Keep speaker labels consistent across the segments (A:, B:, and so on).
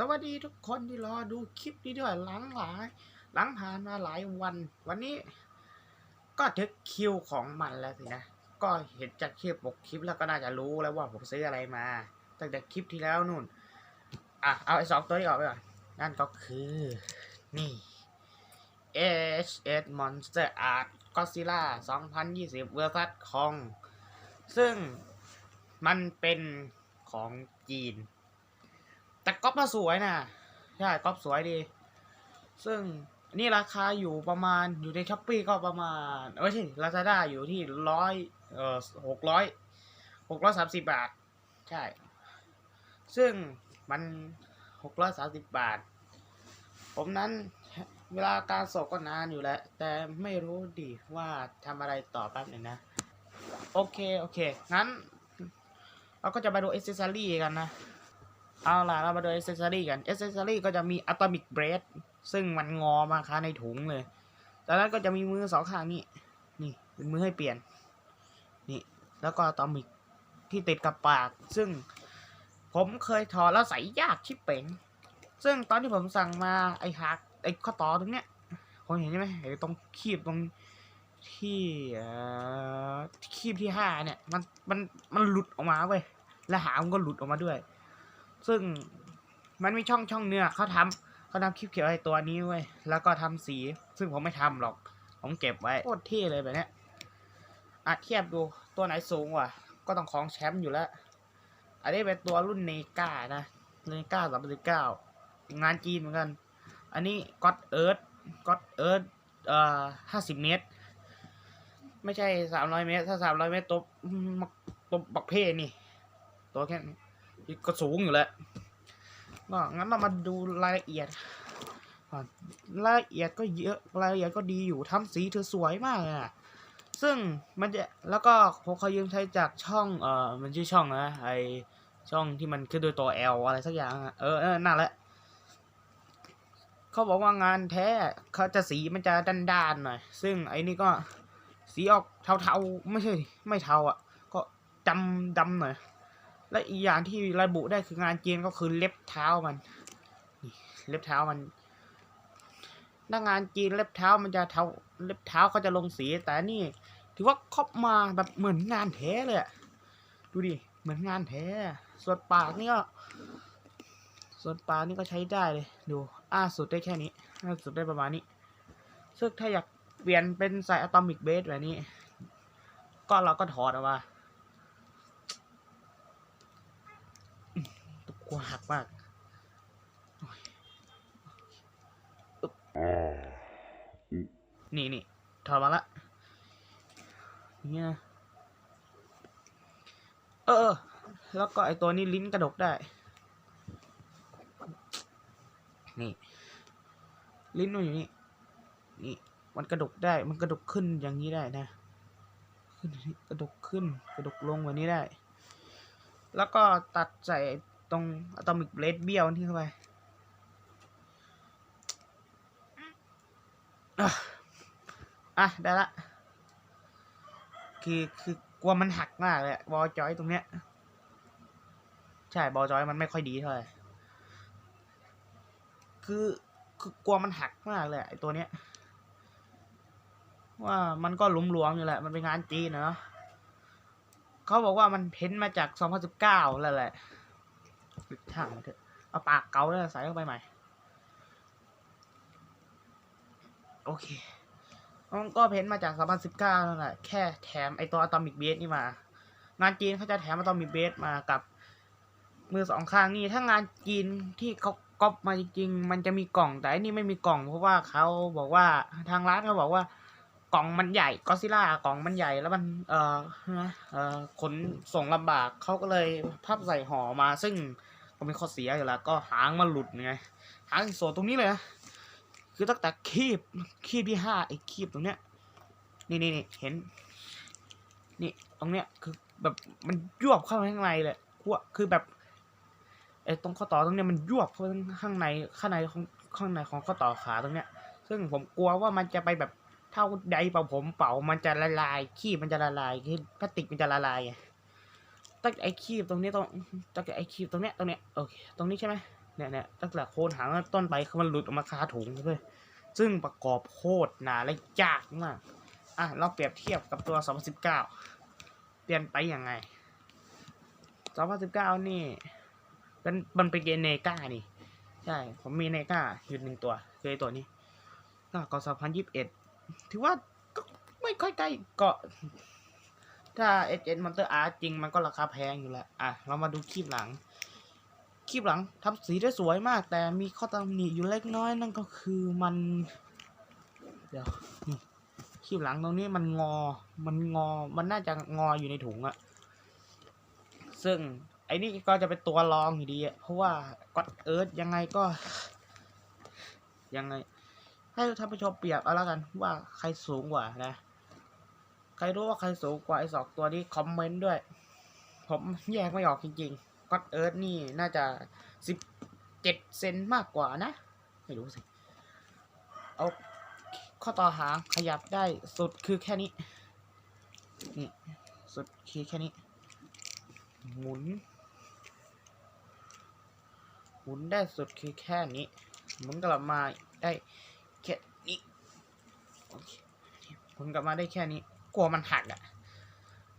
A: สวัสดีทุกคนที่รอดูคลิปนี้ด้วยหลังหลายหลังผ่านมาหลายวัน วันนี้ก็ถึงคิวของมันแล้วสินะ ก็เห็นจากคลิปปกคลิปแล้วก็น่าจะรู้แล้วว่าผมซื้ออะไรมา ตั้งแต่คลิปที่แล้วนู่น อะ เอาไอ้สองตัวนี้ออกไปก่อน นั่นก็คือ นี่ HS Monster Art Godzilla 2020 v s Kong ซึ่งมันเป็นของจีน แต่ก๊อปมาสวยนะใช่ก๊อปสวยดี ซึ่งนี่ราคาอยู่ประมาณอยู่ในช้อปปี้ก็ประมาณเอ้ยใช่ลาซาด้าอยู่ที่ร้อยเอ่อหกร้อยหกร้อยสามสิบบาท ใช่ ซึ่งมันหกร้อยสามสิบบาท ผมนั้นเวลาการส่งก็นานอยู่แล้ว แต่ไม่รู้ดิว่าทำอะไรต่อแป๊บหนึงนะ โอเค โอเค งั้น เราก็จะมาดูอ c เซ s ซอรี่กันนะ เอาล่ะเรามาดูอเซ s ซอรี่กันเอเซ s ซอรี่ก็จะมีอะตอมิกเบรดซึ่งมันงอมาค้าในถุงเลยจากนั้นก็จะมีมือสองข้างนี่นี่เป็นมือให้เปลี่ยน นี่ แล้วก็อะตอมิกที่ติดกับปาก ซึ่งผมเคยถอดแล้วใส่ยากชิบเป๋งซึ่งตอนที่ผมสั่งมาไอ้หักไอ้ข้อต่อตรงเนี้ยผมเห็นใช่ไหมไอ้ตรงคีบตรงที่คีบที่ห้าเนี่ย มันมันมันหลุดออกมาเว้ยและหางมันก็หลุดออกมาด้วย ซึ่งมันมีช่องช่องเนื้อเขาทำเขาทำคลิปเกี่ยวไอ้ตัวนี้เว้ยแล้วก็ทำสี ซึ่งผมไม่ทำหรอก ผมเก็บไว้โคตรเท่เลยแบบเนี้ยอะเทียบดูตัวไหนสูงกว่า ก็ต้องของแชมป์อยู่แล้ว อันนี้เป็นตัวรุ่นเนกานะเนกาสามสิบเก้างานจีนเหมือนกัน อันนี้ก็อดเอิร์ธก็อดเอิร์ธเอ่อห้าสิบเมตร ไม่ใช่สามร้อยเมตร ถ้าสามร้อยเมตรตัวมักตัวบักเพ่นี่ ตัวแค่นี้ ก็สูงอยู่แล้วก็งั้นเรามาดูรายละเอียดรายละเอียดก็เยอะรายละเอียดก็ดีอยู่ทำสีเธอสวยมากเลยอะซึ่งมันจะแล้วก็ผมเขายืมใช้จากช่องเออมันชื่อช่องนะไอช่องที่มันขึ้นด้วยตัว L อะไรสักอย่างเออเออนั่นแหละเขาบอกว่างานแท้เขาจะสีมันจะด้านๆหน่อยซึ่งไอ้นี่ก็สีออกเทาๆไม่ใช่ไม่เทาอะก็ดำดำหน่อย และอีกอย่างที่ระบุได้คืองานจีนก็คือเล็บเท้ามันเล็บเท้ามันถ้างานจีนเล็บเท้ามันจะเท้าเล็บเท้าเขาจะลงสี แต่นี่ ถือว่าครอบมาแบบเหมือนงานแท้เลยอะดูดิเหมือนงานแท้ ส่วนปากนี่ก็ส่วนปากนี่ก็ใช้ได้เลยดูอ้าสุดได้แค่นี้อ้าสุดได้ประมาณนี้ซึ่งถ้าอยากเปลี่ยนเป็นใส่อะตอมิกเบสแบบนี้ ก็เราก็ถอดออกมาอื้อ กลัวหักมากนี่นี่ถอดมาละเนี่ยเออ แล้วก็ไอตัวนี้ลิ้นกระดกได้ นี่ ลิ้นมันอยู่นี่ นี่ มันกระดกได้ มันกระดกขึ้นอย่างนี้ได้นะ ขึ้นกระดกขึ้น กระดกลงแบบนี้ได้ แล้วก็ตัดใส่ ตรงอะตอมิกเบลดเบี้ยวนี่เข้าไปอะได้ละ คือคือกลัวมันหักมากเลยบอลจอยตรงเนี้ย ใช่บอลจอยมันไม่ค่อยดีเท่าไหร่คือคือกลัวมันหักมากเลยไอตัวเนี้ย ว่ามันก็หลุมหลวมอยู่แหละ มันเป็นงานจีนเนาะเขาบอกว่ามันเพ้นมาจาก 2019แล้วแหละ ช่างมันเถอะ เอาปากเกาแล้วใส่เข้าไปใหม่ โอเคก็เพ้นมาจาก 2019นั่นแหละ แค่แถมไอตัวอะตอมิกเบสนี่มา งานจีนเขาจะแถมอะตอมิกเบสมากับ มือสองข้างนี่ ถ้างานจีนที่เขาก๊อปมาจริงๆ มันจะมีกล่อง แต่อันนี้ไม่มีกล่อง เพราะว่าเขาบอกว่าทางร้านเขาบอกว่ากล่องมันใหญ่ก็ซิล่ากล่องมันใหญ่แล้วมัน เอ่อนะเอ่อขนส่งลำบากเขาก็เลยพับใส่ห่อมาซึ่ง ก็เป็นข้อเสียอยู่แล้วก็หางมันหลุดไงหางส่วนตรงนี้เลยนะคือตั้งแต่คีบคีบที่ห้าไอ้คีบตรงเนี้ยนี่นี่นี่เห็น นี่ตรงเนี้ยคือแบบมันยวบเข้าไปข้างในเลยขั้วคือแบบไอ้ตรงข้อต่อตรงเนี้ยมันยวบเข้าข้างในข้างในของข้างในของข้อต่อขาตรงเนี้ย ซึ่งผมกลัวว่ามันจะไปแบบเท่าใดเป่าผมเป่ามันจะละลายขี้มันจะละลายคือพลาสติกมันจะละลายไง ตั้งไอ้คีบตรงนี้ตรงตั้งไอ้คีบตรงเนี้ยตรงเนี้ยโอเคตรงนี้ใช่ไหมเนี่ยเนี่ยตั้งแต่โคนหางต้นไปคือมันหลุดออกมาคาถุงเลยซึ่งประกอบโคตรหนาและยากมากอะเราเปรียบเทียบกับตัว 2019 เปลี่ยนไปยังไง 2019 นี่เป็นมันเป็นเกเนก้านี่ ใช่ ผมมีเนก้าอยู่หนึ่งตัวคือตัวนี้ก็ก็2021 ถือว่าก็ไม่ค่อยใกล้เกาะ ถ้า S S Monster Art จริงมันก็ราคาแพงอยู่แล้วอะ เรามาดูคลิปหลัง คลิปหลังทำสีได้สวยมาก แต่มีข้อตำหนิอยู่เล็กน้อยนั่นก็คือมัน เดี๋ยวคลิปหลังตรงนี้มันงอ มันงอ มันน่าจะงออยู่ในถุงอะซึ่งไอ้นี่ก็จะเป็นตัวรองอยู่ดีอะเพราะว่าก็เอิร์ธยังไงก็ ยังไง ให้ท่านผู้ชมเปรียบเอาแล้วกันว่าใครสูงกว่านะ ใครรู้ว่าใครสูงกว่าไอ้สองตัวนี้คอมเมนต์ด้วย ผมแยกไม่ออกจริงๆก็เอิร์ธนี่น่าจะสิบเจ็ดเซนมากกว่านะ ไม่รู้สิ เอาข้อต่อหางขยับได้สุดคือแค่นี้ นี่สุดคือแค่นี้ หมุน หมุนได้สุดคือแค่นี้ หมุนกลับมาได้แค่นี้โอเคหมุนกลับมาได้แค่นี้ ลัวมันหักอะ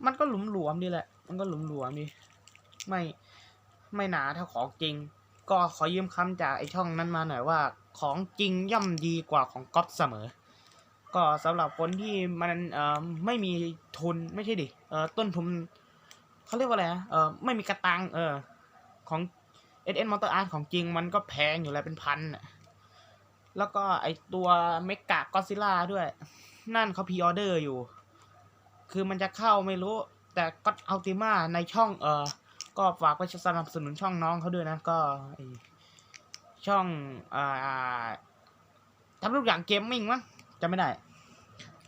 A: มันก็หลุมหลวมดีแหละ มันก็หลุมหลวมดี ไม่ไม่หนาเท่าของจริง ก็ขอยืมคำจากไอช่องนั้นมาหน่อยว่า ของจริงย่อมดีกว่าของก๊อปเสมอ ก็สำหรับคนที่มันเอ่อไม่มีทุนไม่ใช่ดิเอ่อต้นทุนเขาเรียกว่าอะไรนะเอ่อไม่มีกระตังเออของ S N Motor Art ของจริงมันก็แพงอยู่แล้วเป็นพันน่ะแล้วก็ไอตัวเมกะก็ซิล่าด้วย นั่นเขาพ r ออเดอร์อยู่ คือมันจะเข้าไม่รู้ แต่ก็อัลติมาในช่องเออก็ฝากไปสนับสนุนช่องน้องเขาด้วยนะก็ช่องอ่าทำทุกอย่างเกมมิ่งมั้งจำไม่ได้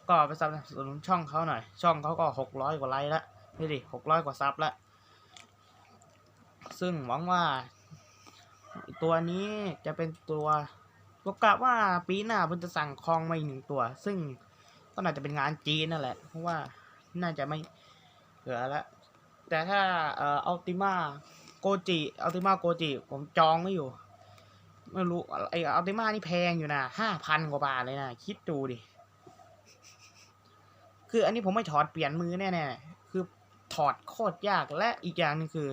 A: ก็ไปสนับสนุนช่องเขาหน่อย ช่องเขาก็หกร้อยกว่าไลค์ละนี่ดิหกร้อยกว่าซับละซึ่งหวังว่า ตัวนี้จะเป็นตัวก็กะว่าปีหน้าเพิ่นจะสั่งคลองมาอีกหนึ่งตัว ซึ่งก็น่าจะเป็นงานจีนนั่นแหละ เพราะว่า น่าจะไม่เหลือแล้วแต่ถ้าเอ่ออัลติมาโกจิอัลติมาโกจิผมจองไว้อยู่ ไม่รู้ไออัลติมานี่แพงอยู่นะห้าพันกว่าบาทเลยนะ คิดดูดิ คืออันนี้ผมไม่ถอดเปลี่ยนมือแน่ๆ คือถอดโคตรยากและอีกอย่างนึงคือ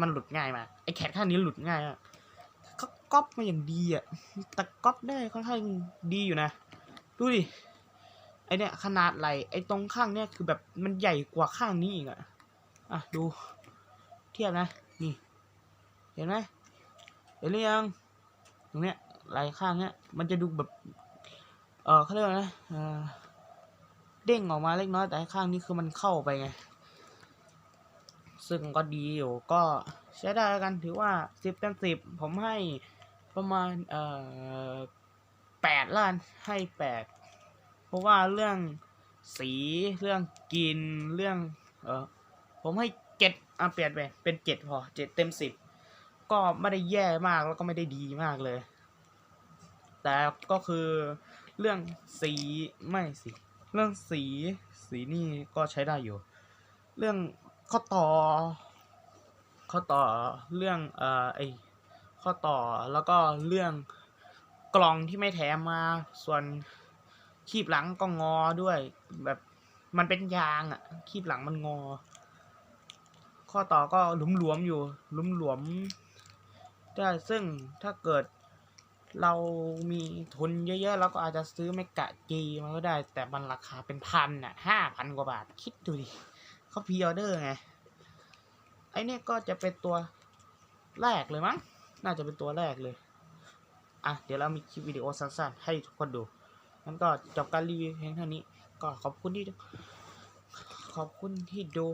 A: มันหลุดง่ายมากไอแขนข้างนี้หลุดง่ายมากเขาก๊อปมาอย่างดีอะแต่ก๊อปได้ค่อนข้างดีอยู่นะ ดูดิ ไอเนี่ยขนาดไหลไอตรงข้างเนี่ยคือแบบมันใหญ่กว่าข้างนี้อีกอะอะดู เทียบนะ นี่ เห็นไหมเห็นหรือยังตรงเนี้ยไหลข้างเนี้ยมันจะดูแบบ เออเขาเรียกว่านะเออเด้งออกมาเล็กน้อยแต่ข้างนี้คือมันเข้าไปไง ซึ่งก็ดีอยู่ก็ใช้ได้แล้วกันถือว่าสิบเต็มสิบผมให้ประมาณเอ่อแปดล้านให้แปด เพราะว่าเรื่องสีเรื่องกินเรื่อง เออผมให้เจ็ดอะเปลี่ยนไปเป็นเจ็ดพอเจ็ดเต็มสิบก็ไม่ได้แย่มากแล้วก็ไม่ได้ดีมากเลย แต่ก็คือเรื่องสีไม่สิเรื่องสีสีนี่ก็ใช้ได้อยู่ เรื่องข้อต่อข้อต่อเรื่องเอ่อไอข้อต่อแล้วก็เรื่องกล่องที่ไม่แถมมาส่วน คีบหลังก็งอด้วย แบบมันเป็นยางอะคีบหลังมันงอ ข้อต่อก็หลุมหลวมๆอยู่หลุมหลวมๆได้ซึ่งถ้าเกิดเรามีทุนเยอะๆเราก็อาจจะซื้อเมกะจีมันก็ได้ แต่มันราคาเป็นพันอะห้าพันกว่าบาท คิดดูดิเขาพ r ออเดอร์ไง ไอเนี่ยก็จะเป็นตัวแรกเลยมั้ง น่าจะเป็นตัวแรกเลย อะ เดี๋ยวเรามีคลิปวิดีโอสั้นๆ ให้ทุกคนดู งั้นก็จบการรีวิวเพียงเท่านี้ ก็ขอบคุณที่ ขอบคุณที่ดู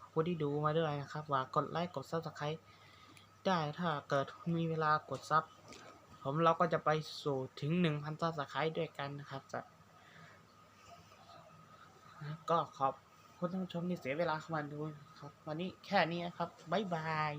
A: ขอบคุณที่ดูมาด้วยนะครับว่ากดไลค์กดซับสไครต์ได้ถ้าเกิดมีเวลากดซับผมเราก็จะไปสู่ถึงหนึ่งพันซับสไครต์ด้วยกันนะครับจะก็ขอบคุณท่านผู้ชมที่เสียเวลาเข้ามาดูครับ วันนี้แค่นี้นะครับ บ๊ายบาย